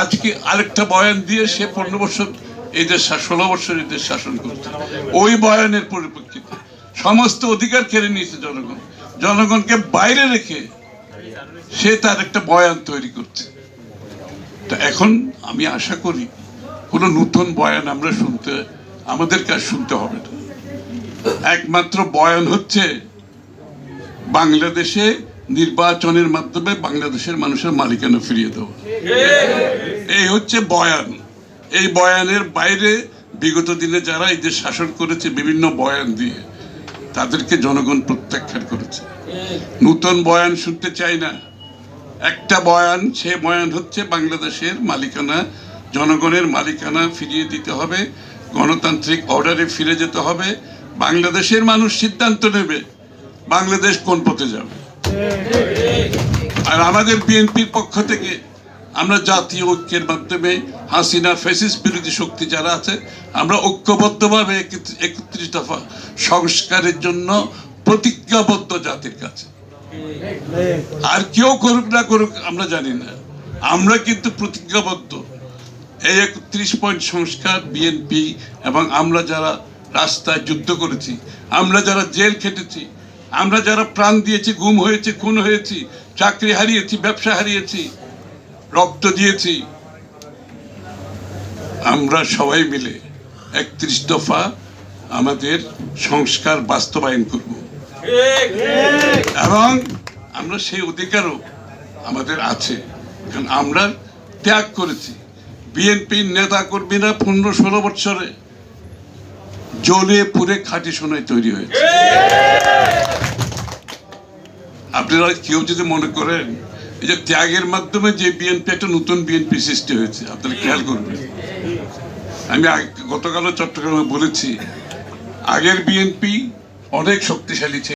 আজকে আরেকটা বয়ান দিয়ে সে পনেরো বছর, এই দেশ ষোলো বছর এই দেশ শাসন করছে। ওই বয়ানের পরিপ্রেক্ষিতে সমস্ত অধিকার কেড়ে নিয়েছে জনগণ। জনগণকে বাইরে রেখে সে তার একটা বয়ান তৈরি করছে। তা এখন আমি আশা করি কোনো নতুন বয়ান আমরা শুনতে, আমাদের কাজ শুনতে হবে না। একমাত্র বয়ান হচ্ছে, বাংলাদেশে নির্বাচনের মাধ্যমে বাংলাদেশের মানুষের মালিকানা ফিরিয়ে দেওয়া। এই হচ্ছে বয়ান। এই বয়ানের বাইরে বিগত দিনে যারা এই দেশ শাসন করেছে, বিভিন্ন বয়ান দিয়ে তাদেরকে জনগণ প্রত্যাখ্যান করেছে। নূতন বয়ান শুনতে চাই না। একটা বয়ান, সে বয়ান হচ্ছে বাংলাদেশের মালিকানা, জনগণের মালিকানা ফিরিয়ে দিতে হবে, গণতান্ত্রিক অর্ডারে ফিরে যেতে হবে। বাংলাদেশের মানুষ সিদ্ধান্ত নেবে বাংলাদেশ কোন পথে যাবে। আর আমাদের বিএনপির পক্ষ থেকে আমরা জাতীয় ঐক্যের মাধ্যমে হাসিনা ফেসিস বিরোধী শক্তি যারা আছে, আমরা ঐক্যবদ্ধভাবে একত্রিশ দফা সংস্কারের জন্য প্রতিজ্ঞাবদ্ধ জাতির কাছে। আর কেউ করুক না করুক আমরা জানি না। আমরা কিন্তু প্রতিজ্ঞাবদ্ধ। এই একত্রিশ পয়েন্ট সংস্কার বিএনপি এবং আমরা যারা রাস্তায় যুদ্ধ করেছি, আমরা যারা জেল খেটেছি আমরা যারা প্রাণ দিয়েছি, গুম হয়েছি, খুন হয়েছি, চাকরি হারিয়েছি, ব্যবসা হারিয়েছি, রক্ত দিয়েছি, আমরা সবাই মিলে একত্রিশ দফা আমাদের সংস্কার বাস্তবায়ন করব। এবং আমরা সেই অধিকারও আমাদের আছে। কারণ আমরা ত্যাগ করেছি। বিএনপির নেতা কর্মীরা পনেরো ষোলো বছরে জলে পুরে খাঁটি সোনায় তৈরি হয়েছে। আপনারা কেউ যদি মনে করেন, এই যে ত্যাগের মাধ্যমে যে বিএনপি একটা নতুন বিএনপি সৃষ্টি হয়েছে, আপনারা খেয়াল করবেন। আমি গতকালও চট্টগ্রামে বলেছি, আগের বিএনপি অনেক শক্তিশালী ছিল।